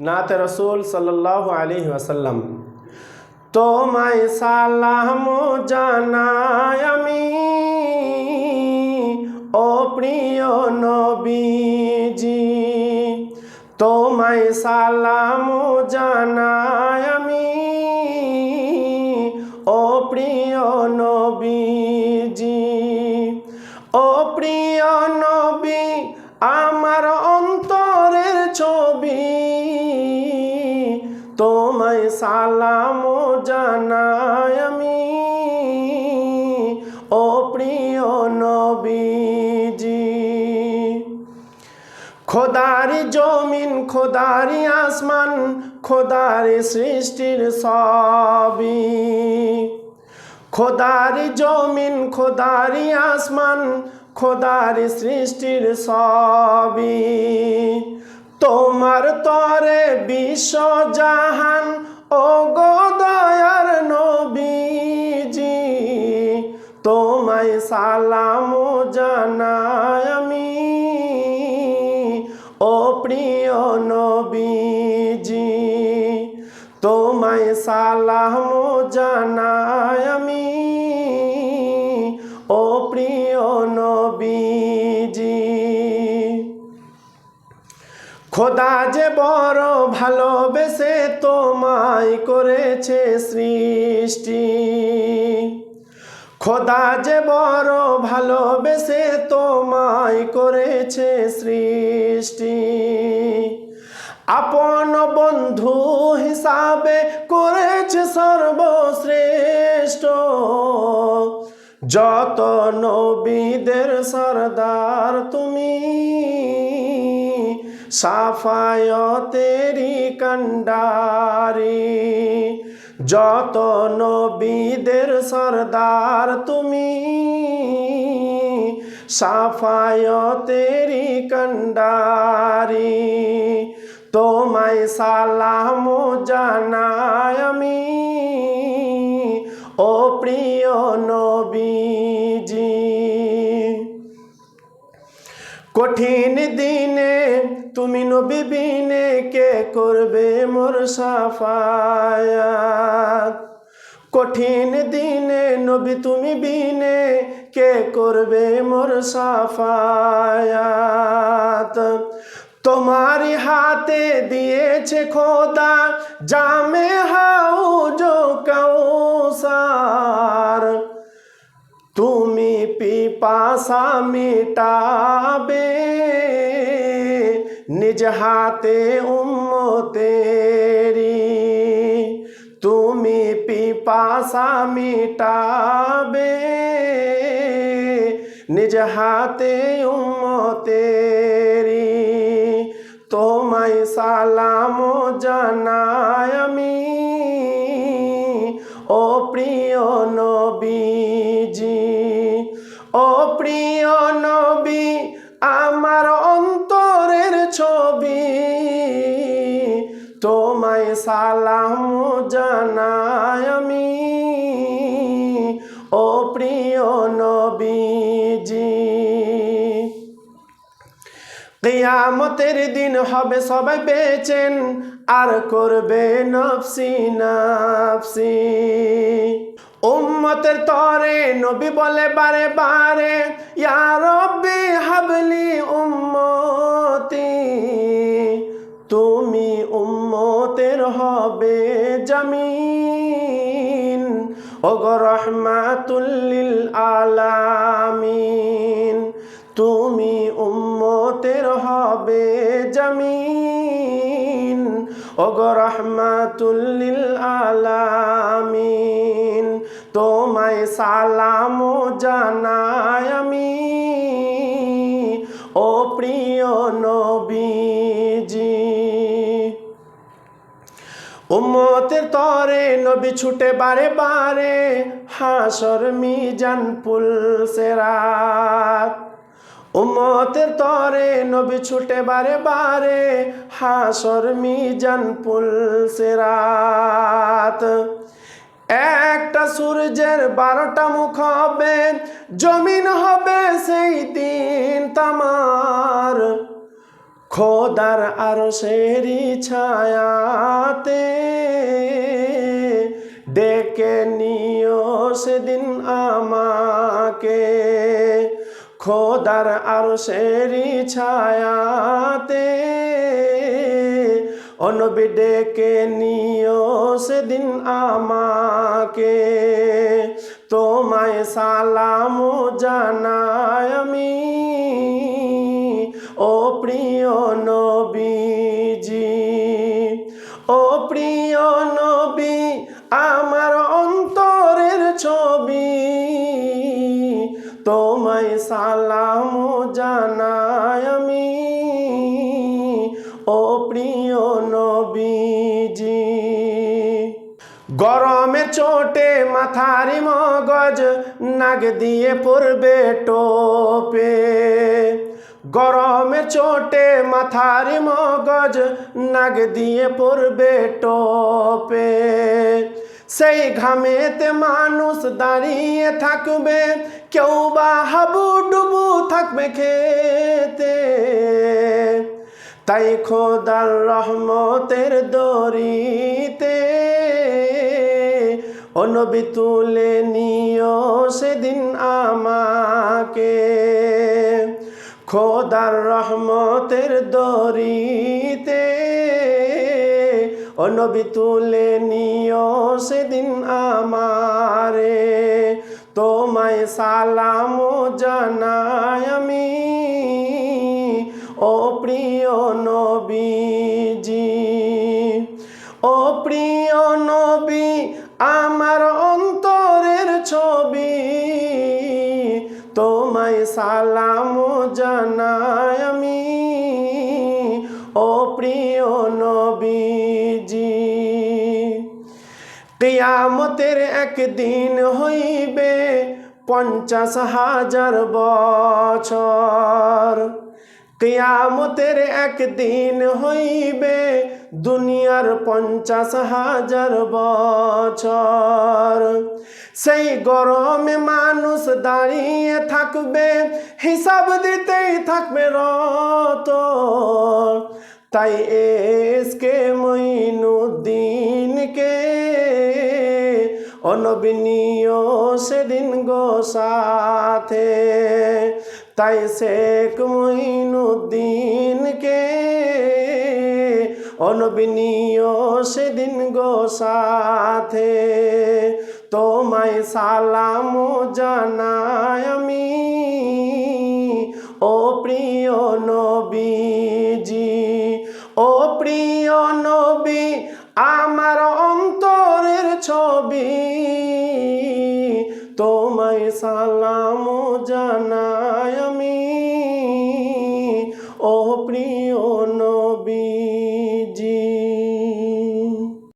নাতে রসুল সাল্লাহ আলী ওয়াসাল্লাম তোমায় সালাম জানাই আমি ও প্রিয় নবীজি তোমায় সালাম জানাই আমি ও প্রিয় নবীজি ও প্রিয় নবী তোমায় সালাম জানাই আমি। ও প্রিয় নবীজি, খোদারি জমিন, খোদারি আসমান, খোদারি সৃষ্টির সবই খোদারি জমিন, খোদারি আসমান, খোদারি সৃষ্টির সবই তোমার তরে বিশ্ব জাহান ও গো দয়ার নবীজি, তোমায় সালাম জানাই আমি। ও প্রিয় নবীজি, তোমায় সালাম জানাই আমি। ও প্রিয় নবীজি খোদা যে বড় ভালোবেসে তোমায় করেছে সৃষ্টি। খোদা যে বড় ভালোবেসে তোমায় করেছে সৃষ্টি। আপন বন্ধু হিসাবে করেছে সর্বশ্রেষ্ঠ। যত নবীদের সরদার তুমি সাফায়তেরি কন্ডারি যত নবীদের সরদার তুমি সাফায়তেরি কন্ডারি তোমায় সালাম জানাই আমি, ও প্রিয় নবীজি। কঠিন দিনে তুমি নবী কে করবে মোর সাফায়াত। কঠিন দিনে নবী তুমি বিনে কে করবে মোর সাফায়াত। তোমারই হাতে দিয়েছে খোদা জামে হাউজ কৌসার তুমি পিপাসা মিটাবে। নিজ হাতে উম্মতেরি তুমি পিপাসা মিটাবে। নিজ হাতে উম্মতেরি তোমায় সালাম জানাই আমি। ও প্রিয় নবীজি, ও প্রিয় সালাম জানাই আমি। ও প্রিয় নবীজি, কিয়ামতের দিন হবে সবাই বেচেন, আর করবে নফসি নফসি। উম্মতের তরে নবী বলে বারে বারে, ইয়া রব্বি হাবলি উম্মতি উম্মতের হবে জামিন। ওগো রহমাতুল্লিল আলামিন, তুমি উম্মতের হবে জামিন। ওগো রহমাতুল্লিল আলামিন, তোমায় সালাম জানাই আমি। ও প্রিয় নবীজি উম্মতের তরে নবী ছুটে বারে বারে হাসর মিজান পুল সেরাত। উম্মতের তরে নবী ছুটে বারে বারে হাসর মিজান পুল সেরাত। একটা সূর্যের বারোটা মুখ হবে, জমিন হবে সেই দিন তামার খোদার আর সেরি ছায়াতে ডেকে নিও সেদিন আমাকে। খোদার আর সেরি ছায়াতে অনবি ডেকে নিও সেদিন আমাকে। তোমায় সালাম জানাই আমি। ও প্রিয় নবীজি, ও প্রিয় নবী, আমার অন্তরের ছবি, তোমায় সালাম জানাই আমি। ও প্রিয় নবীজি, গরমে চোটে মাথারি মগজ নাগ দিয়ে পড়বে টোপে। গরমে চোটে মাথারি মগজ নাগ দিয়ে পড়বে টোপে। সেই ঘামেতে মানুষ দাঁড়িয়ে থাকবে, কেউ বা হাবু ডুবু থাকবে খেতে। তাই খোদার রহমতের দরিতে অনবি তুলে নিও সেদিন আমাকে। খোদার রহমতের দরিতে অনবি তুলে নিও সেদিন আমারে। তোমায় সালাম জানাই আমি, ও প্রিয় নবীজি। ও প্রিয় নবী, আমার অন্তরের ছবি। তোমায় সালাম জানাই আমি ও প্রিয় নবীজি। কিয়ামতের একদিন হইবে পঞ্চাশ হাজার বছর। কিয়ামতের একদিন হইবে দুনিয়ার পঞ্চাশ হাজার বছর। সেই গরমে মানুষ দাঁড়িয়ে থাকবে, হিসাব দিতেই থাকবে রত। তাই এসকে মইনুদ্দিনকে অনবিনীয় সেদিন গো সাথে তাই শেখ মইনুদ্দিনকে অনবিনীয় সেদিন গো সাথে। তোমায় সালাম জানাই আমি, ও প্রিয় নবীজি, ও প্রিয় নবী, আমার অন্তরের ছবি। তোমায় সালাম